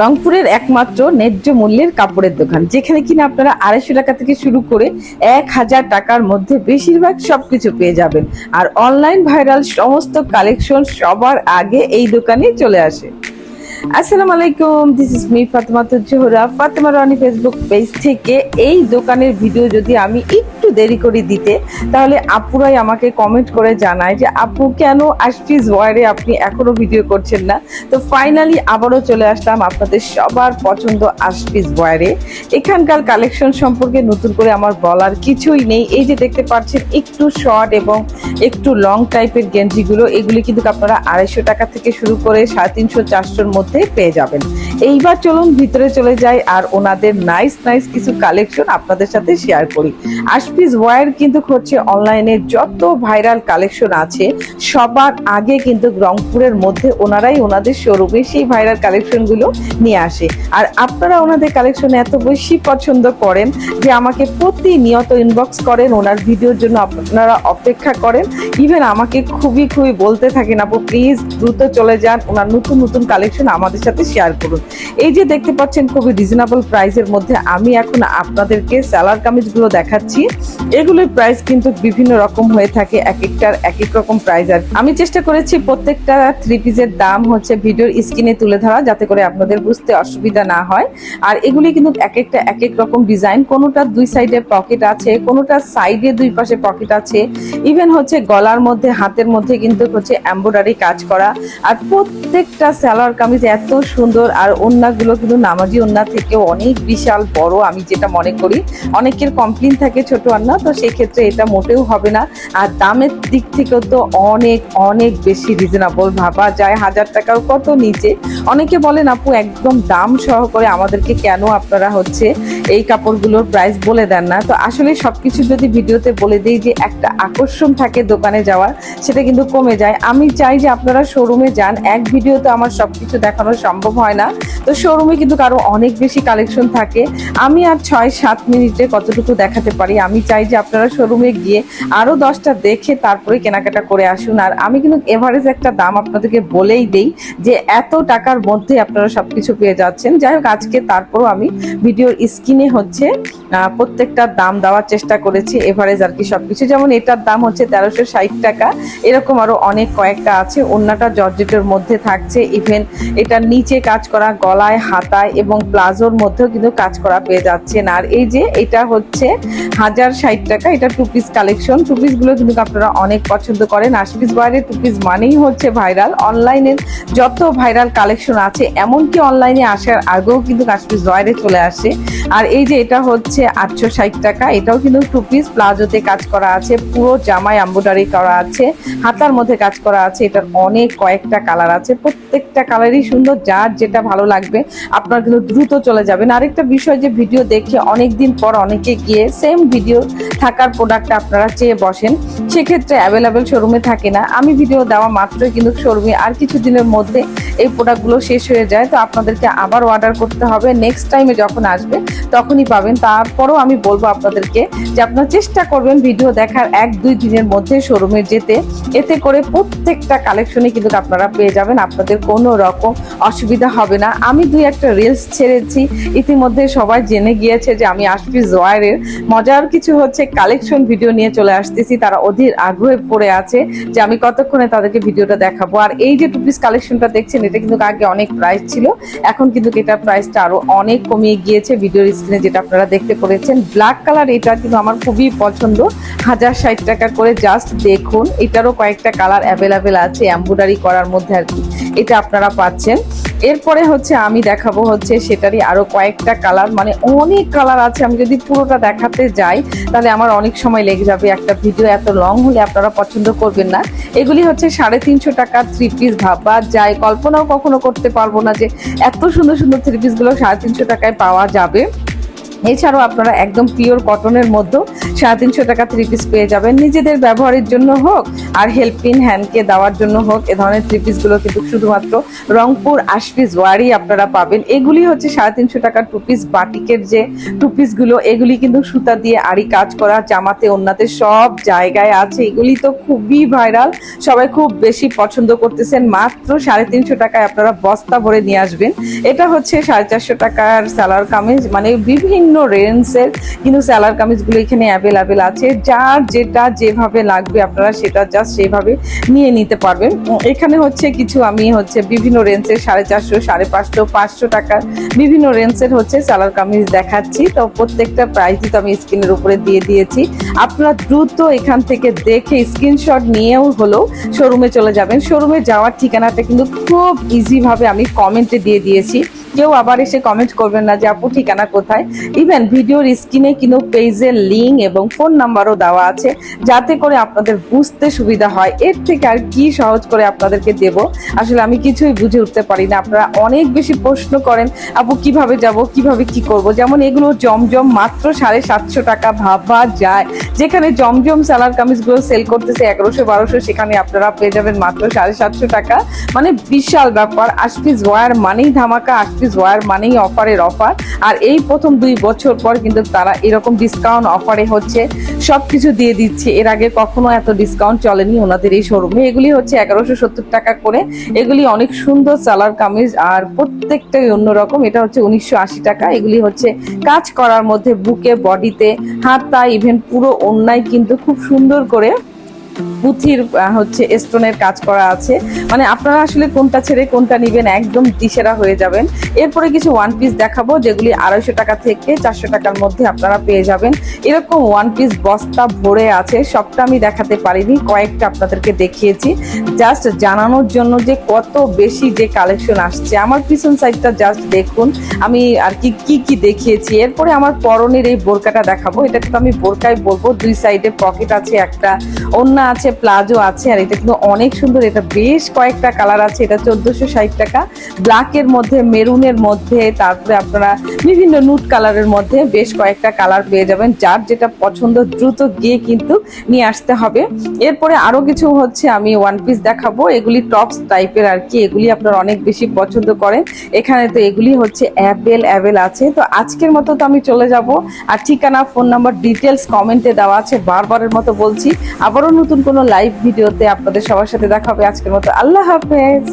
রংপুরের একমাত্র ন্যায্য মূল্যের কাপড়ের দোকান, যেখানে কিনা আপনারা আড়াইশো টাকা থেকে শুরু করে এক হাজার টাকার মধ্যে বেশিরভাগ সবকিছু পেয়ে যাবেন। আর অনলাইন ভাইরাল সমস্ত কালেকশন সবার আগে এই দোকানে চলে আসে। আসসালামু আলাইকুম this is me Fatema Zohra Fatema Roni Facebook page থেকে এই দোকানের ভিডিও যদি আমি একটু দেরি করে দিতে, তাহলে আপুরাই আমাকে কমেন্ট করে জানায় যে, আপু, কেন আশফিজ ওয়ারে আপনি এখনও ভিডিও করছেন না? তো ফাইনালি আবারও চলে আসলাম আপনাদের সবার পছন্দ আশফিজ ওয়ারে। এখানকার কালেকশন সম্পর্কে নতুন করে আমার বলার কিছুই নেই। এই যে দেখতে পাচ্ছেন, একটু শর্ট এবং একটু লং টাইপের গেঞ্জিগুলো। এগুলি কিন্তু আপনারা আড়াইশো টাকা থেকে শুরু করে সাড়ে তিনশো, চারশোর মধ্যে পেয়ে যাবেন। এইবার চলুন ভিতরে চলে যাই আর ওনাদের নাইস নাইস কিছু কালেকশন আপনাদের সাথে শেয়ার করি। আশপিস ওয়ার কিন্তু হচ্ছে অনলাইনে যত ভাইরাল কালেকশন আছে, সবার আগে কিন্তু রংপুরের মধ্যে ওনারাই ওনাদের শোরুমে সেই ভাইরাল কালেকশনগুলো নিয়ে আসে। আর আপনারা ওনাদের কালেকশন এত বেশি পছন্দ করেন যে আমাকে প্রতিনিয়ত ইনবক্স করেন, ওনার ভিডিওর জন্য আপনারা অপেক্ষা করেন। ইভেন আমাকে খুবই খুবই বলতে থাকেন, আপু প্লিজ দ্রুত চলে যান, ওনার নতুন নতুন কালেকশন আমাদের সাথে শেয়ার করুন। এই যে দেখতে পাচ্ছেন খুবই রিজনেবল প্রাইসের মধ্যে আমি এখন আপনাদেরকে স্যালার কামিজগুলো দেখাচ্ছি। এগুলোর প্রাইস কিন্তু বিভিন্ন রকম হয়ে থাকে, এক একটার এক এক রকম প্রাইস আর আমি চেষ্টা করেছি প্রত্যেকটা থ্রি পিসের দাম হচ্ছে ভিডিওর স্ক্রিনে তুলে ধরা, যাতে করে আপনাদের বুঝতে অসুবিধা না হয়। আর এগুলি কিন্তু এক একটা এক এক রকম ডিজাইন কোনোটার দুই সাইডে পকেট আছে কোনোটার সাইডে দুই পাশে পকেট আছে। ইভেন হচ্ছে গলার মধ্যে, হাতের মধ্যে কিন্তু হচ্ছে এম্ব্রয়ডারি কাজ করা। আর প্রত্যেকটা স্যালোয়ার কামিজ এত সুন্দর আর ওন্নাগুলো কিন্তু নামাজি ওন্না থেকে অনেক বিশাল বড়, আমি যেটা মনে করি। অনেকের কমপ্লেন থাকে ছোট আন্না তো সেক্ষেত্রে এটা মোটেও হবে না। আর দামের দিক থেকেও তো অনেক অনেক বেশি রিজনেবল ভাবা যায়। হাজার টাকার কত নিচে? অনেকে বলেন, আপু, একদম দাম সহ করে আমাদেরকে কেন আপনারা হচ্ছে এই কাপড়গুলোর প্রাইস বলে দেন না? তো আসলে সব কিছু যদি ভিডিওতে বলে দিই যে একটা আকর্ষণ থাকে দোকানে যাওয়ার, সেটা কিন্তু কমে যায়। আমি চাই যে আপনারা শোরুমে যান। এক ভিডিওতে আমার সব কিছু দেখানো সম্ভব হয় না। তো শোরুমে কিন্তু কারও অনেক বেশি কালেকশন থাকে। আমি আর ছয় সাত মিনিটে কতটুকু দেখাতে পারি? আমি চাই যে আপনারা শোরুমে গিয়ে আরও দশটা দেখে তারপরে কেনাকাটা করে আসুন। আর আমি কিন্তু এভারেজ একটা দাম আপনাদেরকে বলেই দেই যে এত টাকার মধ্যে আপনারা সবকিছু পেয়ে যাচ্ছেন। যাই হোক, আজকে তারপরও আমি ভিডিওর স্ক্রিনে হচ্ছে প্রত্যেকটা দাম দেওয়ার চেষ্টা করেছি এভারেজ আর কি সবকিছু। যেমন এটার দাম হচ্ছে তেরোশো ষাট টাকা। এরকম আরও অনেক কয়েকটা আছে। অন্যটা জর্জেটের মধ্যে থাকছে। ইভেন এটার নিচে কাজ করা গলায়, হাতায় এবং প্লাজোর মধ্যেও কিন্তু কাজ করা পেয়ে যাচ্ছেন। আর এই যে এটা হচ্ছে হাজার ষাট টাকা, এটা টু পিস কালেকশন টু পিসগুলো কিন্তু আপনারা অনেক পছন্দ করেন। আশপিস বাইরে টু পিস মানেই হচ্ছে ভাইরাল অনলাইনের যত ভাইরাল কালেকশন আছে, এমনকি অনলাইনে আসার আগেও কিন্তু কাশ্মীর জয়েরে চলে আসে। আর এই যে এটা হচ্ছে আটশো ষাট টাকা, এটাও কিন্তু টু পিস প্লাজোতে কাজ করা আছে, পুরো জামায় এম্ব্রয়ডারি করা আছে, হাতার মধ্যে কাজ করা আছে। এটার অনেক কয়েকটা কালার আছে। প্রত্যেকটা কালারই সুন্দর, যার যেটা ভালো লাগবে। আপনার কিন্তু দ্রুত চলে যাবেন। আরেকটা বিষয় যে ভিডিও দেখে অনেক দিন পর অনেকে গিয়ে সেম ভিডিও থাকার প্রোডাক্ট আপনারা চেয়ে বসেন, সেক্ষেত্রে অ্যাভেলেবেল শোরুমে থাকে না। আমি ভিডিও দেওয়া মাত্রই কিন্তু শোরুমে আর কিছু দিনের মধ্যে এই প্রোডাক্টগুলো শেষ হয়ে যায়। তো আপনাদেরকে আবার অর্ডার করতে হবে। নেক্সট টাইমে যখন আসবে, তখনই পাবেন। তারপরও আমি বলব আপনাদেরকে যে আপনারা চেষ্টা করবেন ভিডিও দেখার এক, দুই দিনের মধ্যে শোরুমে যেতে। এতে করে প্রত্যেকটা কালেকশনে কিন্তু আপনারা পেয়ে যাবেন। আপনাদের কোনো রকম অসুবিধা হবে না। আমি দুই একটা রিলস ছেড়েছি। ইতিমধ্যে সবাই জেনে গিয়েছে যে আমি আশফি জোয়ারের মজার কিছু হচ্ছে কালেকশন ভিডিও নিয়ে চলে আসতেছি। তারা অধীর আগ্রহে পড়ে আছে যে আমি কতক্ষণে তাদেরকে ভিডিওটা দেখাবো। আর এই যে টু পিস কালেকশনটা দেখছেন, এটা কিন্তু আগে অনেক প্রাইস ছিল। এখন কিন্তু এটার প্রাইসটা আরও অনেক কমিয়ে গিয়েছে ভিডিওর স্ক্রিনে যেটা আপনারা দেখতে পেরেছেন। ব্ল্যাক কালার এটা কিন্তু আমার খুবই পছন্দ। হাজার ষাট টাকা করে জাস্ট দেখুন। এটারও কয়েকটা কালার অ্যাভেলেবেল আছে এম্ব্রয়ডারি করার মধ্যে আর কি। এটা আপনারা পাচ্ছেন। এরপরে হচ্ছে আমি দেখাবো হচ্ছে সেটারই আরও কয়েকটা কালার মানে অনেক কালার আছে। আমি যদি পুরোটা দেখাতে যাই, তাহলে আমার অনেক সময় লেগে যাবে একটা ভিডিও এত লং হলে আপনারা পছন্দ করবেন না। এগুলি হচ্ছে সাড়ে তিনশো টাকা থ্রি পিস ভাবা যায়। কল্পনাও কখনো করতে পারব না যে এত সুন্দর সুন্দর থ্রি পিসগুলো সাড়ে তিনশো টাকায় পাওয়া যাবে। এছাড়াও আপনারা একদম পিওর কটনের মধ্যে সাড়ে তিনশো টাকা থ্রি পিস পেয়ে যাবেন। নিজেদের ব্যবহারের জন্য হোক আর হেল্পিং হ্যান্ডকে দেওয়ার জন্য হোক, এ ধরনের থ্রি পিসগুলো কিন্তু শুধুমাত্র রংপুর আশপিস ওয়ারি আপনারা পাবেন। এগুলি হচ্ছে সাড়ে তিনশো টাকার টু পিস বাটিকের যে টু পিসগুলো এগুলি কিন্তু সুতা দিয়ে আড়ি কাজ করা, জামাতে অন্যতে সব জায়গায় আছে। এগুলি তো খুবই ভাইরাল সবাই খুব বেশি পছন্দ করতেছেন। মাত্র সাড়ে তিনশো টাকায় আপনারা বস্তা ভরে নিয়ে আসবেন। এটা হচ্ছে সাড়ে চারশো টাকার স্যালার কামিজ মানে বিভিন্ন রেঞ্জের কিন্তু স্যালার কামিজগুলো এখানে অ্যাভেলেবেল আছে। যার যেটা যেভাবে লাগবে আপনারা সেটা জাস্ট সেভাবে নিয়ে নিতে পারবেন। এখানে হচ্ছে কিছু আমি হচ্ছে বিভিন্ন রেঞ্জের সাড়ে চারশো, সাড়ে পাঁচশো পাঁচশো টাকার বিভিন্ন রেঞ্জের হচ্ছে স্যালার কামিজ দেখাচ্ছি। তো প্রত্যেকটা প্রাইসই তো আমি স্ক্রিনের উপরে দিয়ে দিয়েছি। আপনারা দ্রুত এখান থেকে দেখে স্ক্রিনশট নিয়েও হলেও শোরুমে চলে যাবেন। শোরুমে যাওয়ার ঠিকানাটা কিন্তু খুব ইজিভাবে আমি কমেন্টে দিয়ে দিয়েছি। কেউ আবার এসে কমেন্ট করবেন না যে আপু ঠিকানা কোথায়? ইভেন ভিডিওর স্ক্রিনে কিন্তু পেজের লিঙ্ক এবং ফোন নাম্বারও দেওয়া আছে, যাতে করে আপনাদের বুঝতে সুবিধা হয়। এর থেকে আর কি সহজ করে আপনাদেরকে দেব? আসলে আমি কিছুই বুঝে উঠতে পারি না। আপনারা অনেক বেশি প্রশ্ন করেন, আপু, কীভাবে যাব? কীভাবে কি করব? যেমন এগুলো জমজম মাত্র সাড়ে সাতশো টাকা ভাবা যায়। যেখানে জমজম সালার কামিজগুলো সেল করতেছে এগারোশো বারোশো, সেখানে আপনারা পেয়ে যাবেন মাত্র সাড়ে সাতশো টাকা। মানে বিশাল ব্যাপার। আশপিস ওয়ার মানেই ধামাকা আশপিস ওয়ার মানেই অফারের অফার। আর এই প্রথম দুই বছর পর কিন্তু তারা এরকম ডিসকাউন্ট অফারে হচ্ছে সব কিছু দিয়ে দিচ্ছে। এর আগে কখনো এত ডিসকাউন্ট চলেনি ওনাদের এই শোরুমে এগুলি হচ্ছে এগারোশো সত্তর টাকা করে। এগুলি অনেক সুন্দর সালার কামিজ। আর প্রত্যেকটাই অন্যরকম। এটা হচ্ছে উনিশশো আশি টাকা। এগুলি হচ্ছে কাজ করার মধ্যে, বুকে বডিতে হাতা ইভেন পুরো অন্যায় কিন্তু খুব সুন্দর করে পুঁথির হচ্ছে স্টোনের কাজ করা আছে। মানে আপনারা আসলে কোনটা ছেড়ে কোনটা নিবেন একদম দিশেরা হয়ে যাবেন। এরপরে কিছু ওয়ান পিস দেখাবো, যেগুলি আড়াইশো টাকা থেকে চারশো টাকার মধ্যে আপনারা পেয়ে যাবেন। এরকম ওয়ান পিস বস্তা ভরে আছে, সবটা আমি দেখাতে পারিনি, কয়েকটা আপনাদেরকে দেখিয়েছি। জাস্ট জানানোর জন্য যে কত বেশি যে কালেকশন আসছে, আমার পিছন সাইডটা জাস্ট দেখুন, আমি আর কি কি কি দেখিয়েছি। এরপরে আমার পরনের এই বোরকাটা দেখাবো এটা কিন্তু আমি বোরকাই বলব, দুই সাইডে পকেট আছে একটা ওন্না আছে প্লাজো আছে, আর এটা কিন্তু অনেক সুন্দর। এটা বেশ কয়েকটা কালার আছে, এটা চোদ্দশো ষাট টাকা। ব্ল্যাকের মধ্যে মেরুনের মধ্যে, তারপরে আপনারা বিভিন্ন নুট কালারের মধ্যে বেশ কয়েকটা কালার পেয়ে যাবেন, যার যেটা পছন্দ দ্রুত গিয়ে কিন্তু নিয়ে আসতে হবে। এরপরে আরও কিছু হচ্ছে, আমি ওয়ান পিস দেখাবো। এগুলি টপস টাইপের আর কি, এগুলি আপনারা অনেক বেশি পছন্দ করেন। এখানে তো এগুলি হচ্ছে অ্যাভেল অ্যাভেল আছে। তো আজকের মতো তো আমি চলে যাব। আর ঠিকানা ফোন নাম্বার ডিটেলস কমেন্টে দেওয়া আছে, বারবারের মতো বলছি। আবারও নতুন কোনো লাইভ ভিডিওতে আপনাদের সবার সাথে দেখা হবে আজকের মতো। আল্লাহ হাফেজ।